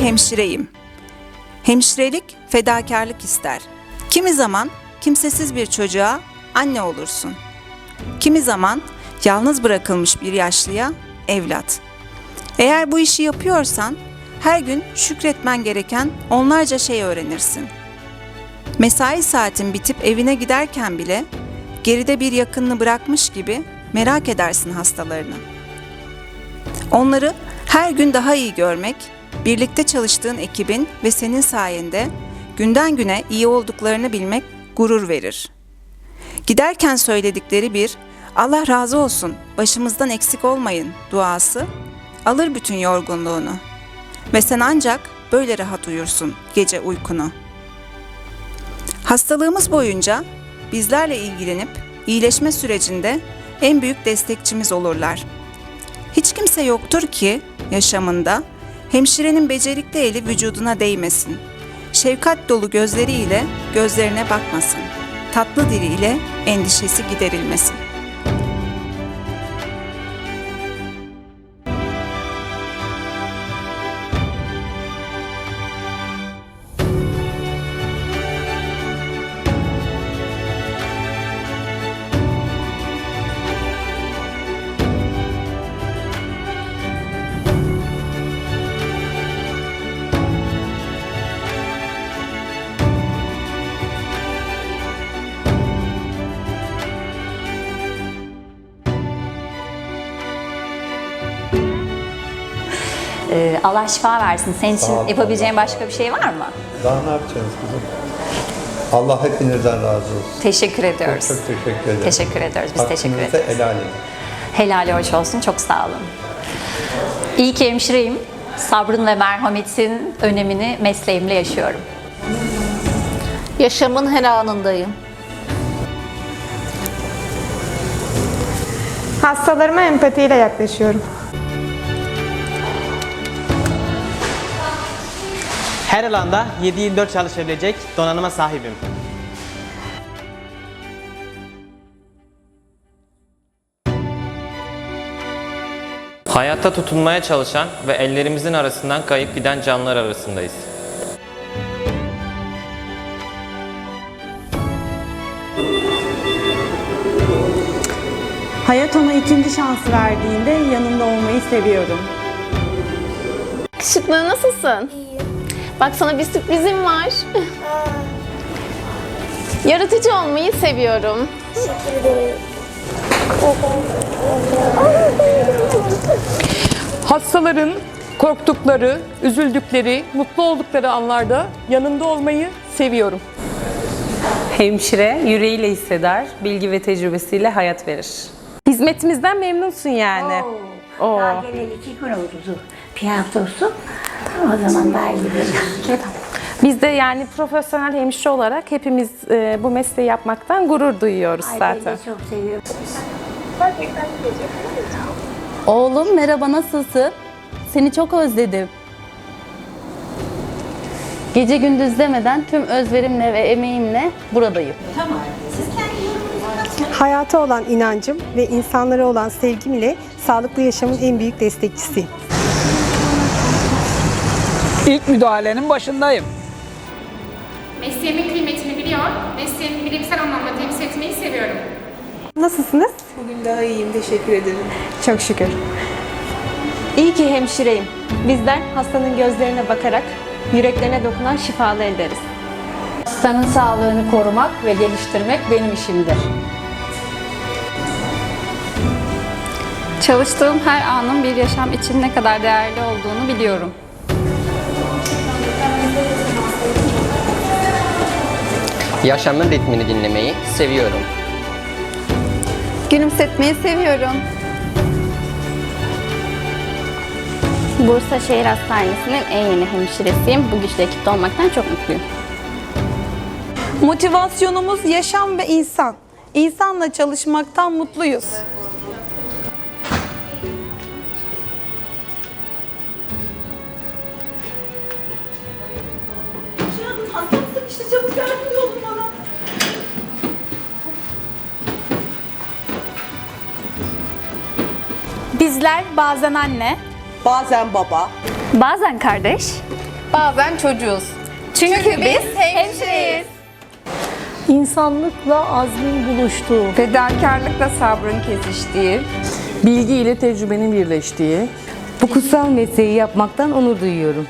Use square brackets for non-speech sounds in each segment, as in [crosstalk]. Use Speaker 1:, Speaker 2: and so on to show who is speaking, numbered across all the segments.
Speaker 1: hemşireyim. Hemşirelik fedakarlık ister. Kimi zaman kimsesiz bir çocuğa anne olursun. Kimi zaman yalnız bırakılmış bir yaşlıya evlat. Eğer bu işi yapıyorsan her gün şükretmen gereken onlarca şey öğrenirsin. Mesai saatin bitip evine giderken bile geride bir yakınını bırakmış gibi merak edersin hastalarını. Onları her gün daha iyi görmek, birlikte çalıştığın ekibin ve senin sayende günden güne iyi olduklarını bilmek gurur verir. Giderken söyledikleri bir Allah razı olsun, başımızdan eksik olmayın duası alır bütün yorgunluğunu. Ve sen ancak böyle rahat uyursun gece uykunu. Hastalığımız boyunca bizlerle ilgilenip iyileşme sürecinde en büyük destekçimiz olurlar. Hiç kimse yoktur ki yaşamında hemşirenin becerikli eli vücuduna değmesin. Şefkat dolu gözleriyle gözlerine bakmasın. Tatlı diliyle endişesi giderilmesin.
Speaker 2: Ee, Allah şifa versin. Senin için
Speaker 3: Sağ ol,
Speaker 2: yapabileceğin
Speaker 3: Allah
Speaker 2: başka bir şey var mı?
Speaker 3: Daha ne yapacağız kızım? Allah hepinizden razı olsun.
Speaker 2: Teşekkür ediyoruz.
Speaker 3: Çok teşekkür ederim.
Speaker 2: Teşekkür ediyoruz. Biz teşekkür ederiz.
Speaker 3: helal edin.
Speaker 2: Helali hoş olsun. Çok sağ olun. İyi ki hemşireyim. Sabrın ve merhametin önemini mesleğimle yaşıyorum.
Speaker 4: Yaşamın her anındayım.
Speaker 5: Hastalarıma empatiyle yaklaşıyorum.
Speaker 6: Her alanda 7-24 çalışabilecek donanıma sahibim.
Speaker 7: Hayatta tutunmaya çalışan ve ellerimizin arasından kayıp giden canlılar arasındayız.
Speaker 8: Hayat ona ikinci şansı verdiğinde yanında olmayı seviyorum.
Speaker 4: Yakışıklı nasılsın? Bak sana bir sürprizim var. [laughs] Yaratıcı olmayı seviyorum.
Speaker 9: Hastaların korktukları, üzüldükleri, mutlu oldukları anlarda yanında olmayı seviyorum.
Speaker 10: Hemşire yüreğiyle hisseder, bilgi ve tecrübesiyle hayat verir. Hizmetimizden memnunsun yani. Oo.
Speaker 11: Daha geleli iki gün oldu. Piyantosu. O zaman daha iyi.
Speaker 10: Biz de yani profesyonel hemşire olarak hepimiz e, bu mesleği yapmaktan gurur duyuyoruz
Speaker 11: Ay, ben
Speaker 10: zaten.
Speaker 11: de çok seviyorum.
Speaker 8: Oğlum merhaba nasılsın? Seni çok özledim. Gece gündüz demeden tüm özverimle ve emeğimle buradayım.
Speaker 5: Hayata olan inancım ve insanlara olan sevgim ile sağlıklı yaşamın en büyük destekçisiyim.
Speaker 9: İlk müdahalenin başındayım.
Speaker 12: Mesleğimin kıymetini biliyor, mesleğimi bilimsel anlamda temsil etmeyi seviyorum.
Speaker 5: Nasılsınız?
Speaker 8: Bugün daha iyiyim teşekkür ederim.
Speaker 5: Çok şükür.
Speaker 4: İyi ki hemşireyim. Bizler hastanın gözlerine bakarak yüreklerine dokunan şifalı ederiz.
Speaker 11: Hastanın sağlığını korumak ve geliştirmek benim işimdir.
Speaker 12: Çalıştığım her anın bir yaşam için ne kadar değerli olduğunu biliyorum.
Speaker 7: Yaşamın ritmini dinlemeyi seviyorum.
Speaker 4: Gülümsetmeyi seviyorum.
Speaker 2: Bursa Şehir Hastanesi'nin en yeni hemşiresiyim. Bu güçlü ekipte olmaktan çok mutluyum.
Speaker 8: Motivasyonumuz yaşam ve insan. İnsanla çalışmaktan mutluyuz.
Speaker 4: Bizler bazen anne,
Speaker 8: Bazen baba,
Speaker 2: Bazen kardeş,
Speaker 12: bazen çocuğuz. Çünkü, biz hemşireyiz.
Speaker 11: İnsanlıkla azmin buluştuğu,
Speaker 12: Fedakarlıkla sabrın kesiştiği,
Speaker 8: Bilgi ile tecrübenin birleştiği,
Speaker 11: bu kutsal mesleği yapmaktan onur duyuyorum.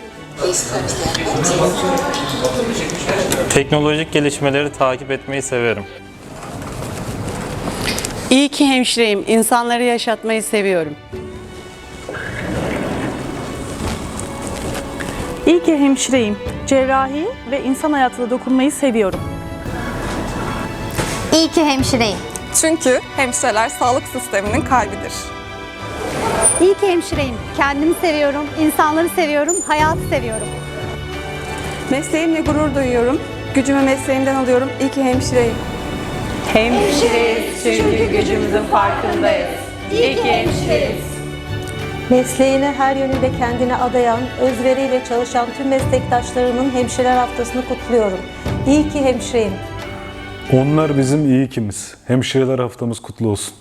Speaker 13: Teknolojik gelişmeleri takip etmeyi severim.
Speaker 12: İyi ki hemşireyim. İnsanları yaşatmayı seviyorum.
Speaker 8: İyi ki hemşireyim. Cerrahi ve insan hayatına dokunmayı seviyorum.
Speaker 14: İyi ki hemşireyim.
Speaker 12: Çünkü hemşireler sağlık sisteminin kalbidir.
Speaker 14: İyi ki hemşireyim. Kendimi seviyorum, insanları seviyorum, hayatı seviyorum.
Speaker 12: Mesleğimle gurur duyuyorum. Gücümü mesleğimden alıyorum. İyi ki hemşireyim.
Speaker 8: Hemşireyiz çünkü gücümüzün farkındayız. İyi ki hemşireyiz.
Speaker 11: Mesleğine her yönüyle kendine adayan, özveriyle çalışan tüm meslektaşlarımın hemşireler haftasını kutluyorum. İyi ki hemşireyim.
Speaker 15: Onlar bizim iyi ikimiz. Hemşireler haftamız kutlu olsun.